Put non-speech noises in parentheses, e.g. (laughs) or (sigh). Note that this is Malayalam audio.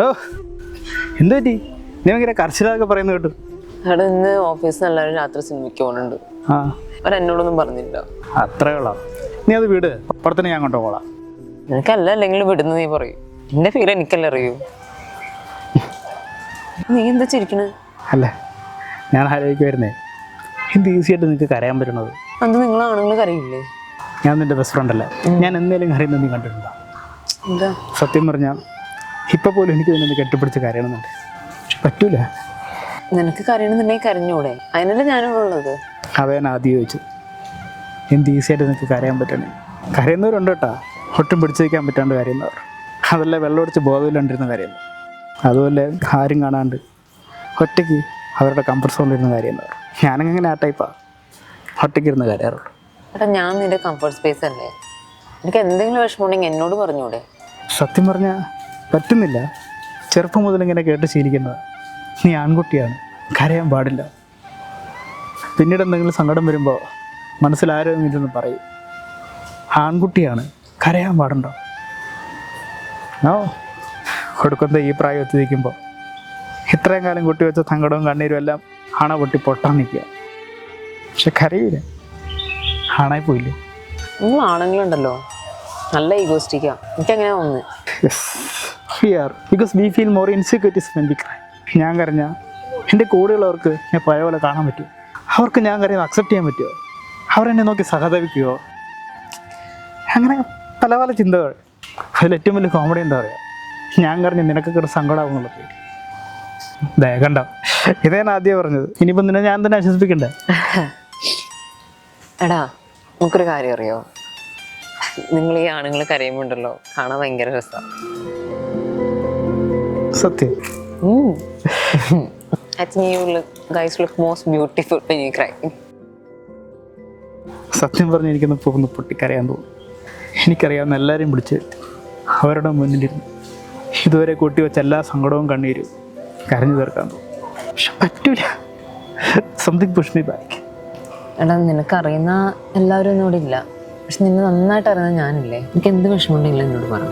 ഓ എന്ത് പറ്റി? നീ ഭയങ്കര കർശനമൊക്കെ പറയുന്ന കേട്ടു. അവിടെ ഇന്ന് ഓഫീസിൽ എല്ലാവരും രാത്രി സിനിമയ്ക്ക് പോകുന്നുണ്ട് ആ. അവരെന്നോടൊന്നും പറഞ്ഞില്ല. അത്രേ ഉള്ളാം? നീ അത് വിട്. അപ്പുറത്തിന് ഞാൻ കൊണ്ടുപോകാം നിനക്കല്ല അല്ലെങ്കിൽ വിടുന്ന നീ പറയും. എന്റെ ഫീൽ എനിക്കല്ലേ അറിയൂ. നീ എന്താ ചിരിക്കണേ? അല്ല ഞാൻ ആലോചിക്കുമായിരുന്നേ എന്ത് ഈസി ആയിട്ട് നിനക്ക് കരയാൻ പറ്റണത്? അത് നിങ്ങൾ ആണുങ്ങൾ കരയില്ലേ? ഞാൻ നിന്റെ ബെസ്റ്റ് ഫ്രണ്ട് അല്ലേ. ഞാൻ എന്നേലും കരയുന്നത് നീ കണ്ടിട്ടുണ്ടോ? എന്താ? സത്യം പറഞ്ഞാൽ ഇപ്പം പോലും എനിക്ക് ഇതിനൊന്ന് കെട്ടിപ്പിടിച്ച് കരയണമെന്നുണ്ട് പക്ഷെ പറ്റൂല. നിനക്ക് കരയണമെന്നുണ്ടെങ്കിൽ കരഞ്ഞൂടെ? അതിനല്ലേ ഞാനിവിടെ ഉള്ളത് ആദ്യം ചോദിച്ചത് എന്ത് ഈസി ആയിട്ട് നിനക്ക് കരയാൻ പറ്റണേ? കരയുന്നവരുണ്ട് കേട്ടാ. ഒട്ടും പിടിച്ചു വയ്ക്കാൻ പറ്റാണ്ട് കരയുന്നവർ. അതല്ല വെള്ളമടിച്ച് ബോധമില്ലാണ്ടിരുന്ന കരയുന്നു അതുപോലെ ആരും കാണാണ്ട് ഒറ്റയ്ക്ക് അവരുടെ കംഫർട്ട് സോണിലിരുന്ന് കരയുന്നവർ. ഞാനങ്ങനെ ആ ടൈപ്പാ ഒറ്റയ്ക്ക് ഇരുന്ന് കരയാറുള്ളൂ. എടാ ഞാൻ നിന്റെ കംഫർട്ട് സ്പേസ് അല്ലേ? എനിക്ക് എന്തെങ്കിലും വിഷമമുണ്ടെങ്കിൽ എന്നോട് പറഞ്ഞൂടെ? സത്യം പറഞ്ഞാൽ പറ്റുന്നില്ല. ചെറുപ്പം മുതൽ ഇങ്ങനെ കേട്ട് ശീലിക്കുന്നത്. നീ ആൺകുട്ടിയാണ്. കരയാൻ പാടില്ല. പിന്നീട് എന്തെങ്കിലും സങ്കടം വരുമ്പോൾ ആരോഗ്യം പറയും. ആൺകുട്ടിയാണ്. കരയാൻ പാടുണ്ടോ? ഓ കൊടുക്കുന്ന ഈ പ്രായം എത്തിയിരിക്കുമ്പോൾ ഇത്രയും കാലം കുട്ടി വെച്ച സങ്കടവും കണ്ണീരും എല്ലാം അണ പൊട്ടി പൊട്ടാൻ നിൽക്കുക. പക്ഷെ കരയില്ല ആണായി പോയില്ലേ? ആണെങ്കിലുണ്ടല്ലോ നല്ല ഈഗോസ്റ്റിക്കാണ് എനിക്കങ്ങനെ തോന്നുന്നത് because we feel more insecurities when cry ഞാൻ കരഞ്ഞ എന്റെ കൂടെയുള്ളവർക്ക് ഞാൻ പഴയ പോലെ കാണാൻ പറ്റുമോ? അവർക്ക് ഞാൻ കരയുന്ന അക്സെപ്റ്റ് ചെയ്യാൻ പറ്റുമോ? എന്നെ നോക്കി സഹതപിക്കുമോ അങ്ങനെ പല പല ചിന്തകൾ. അതിൽ ഏറ്റവും വലിയ കോമഡി എന്താ പറയുക ഞാൻ കറിഞ്ഞ് നിനക്ക് ഒരു സങ്കടമാകുന്നുള്ളത് ദയ കണ്ടോ? ഇതേ ഞാൻ ആദ്യം പറഞ്ഞത്. ഇനിയിപ്പം നിന്നെ ഞാൻ തന്നെ ആശ്വസിപ്പിക്കണ്ടേ? (laughs) എടാ നമുക്കൊരു കാര്യം അറിയോ? നിങ്ങൾ ഈ ആണുങ്ങൾ കരയുമ്പോണ്ടല്ലോ. കാണാൻ ഭയങ്കര രസമാണ് സത്യം. think you look most beautiful when you cry. സത്യം പറഞ്ഞ് എനിക്കൊന്ന് പോകുന്നു പൊട്ടിക്കരയാൻ തോന്നും എനിക്കറിയാവുന്ന എല്ലാവരെയും വിളിച്ച് അവരുടെ മുന്നിലിരുന്ന് ഇതുവരെ കൂട്ടി വെച്ച എല്ലാ സങ്കടവും കണ്ണീരും കരഞ്ഞു തീർക്കാൻ തോന്നും പക്ഷെ പറ്റൂല. സംതിങ് പുഷ് മീ ബാക്ക് എടാ നിനക്കറിയുന്ന എല്ലാവരും ഒന്നും ഇവിടെ ഇല്ല. പക്ഷെ നിന്നെ നന്നായിട്ട് അറിയുന്ന ഞാനില്ലേ? എനിക്ക് എന്ത് വിഷമമുണ്ടെങ്കിലും എന്നോട് പറ.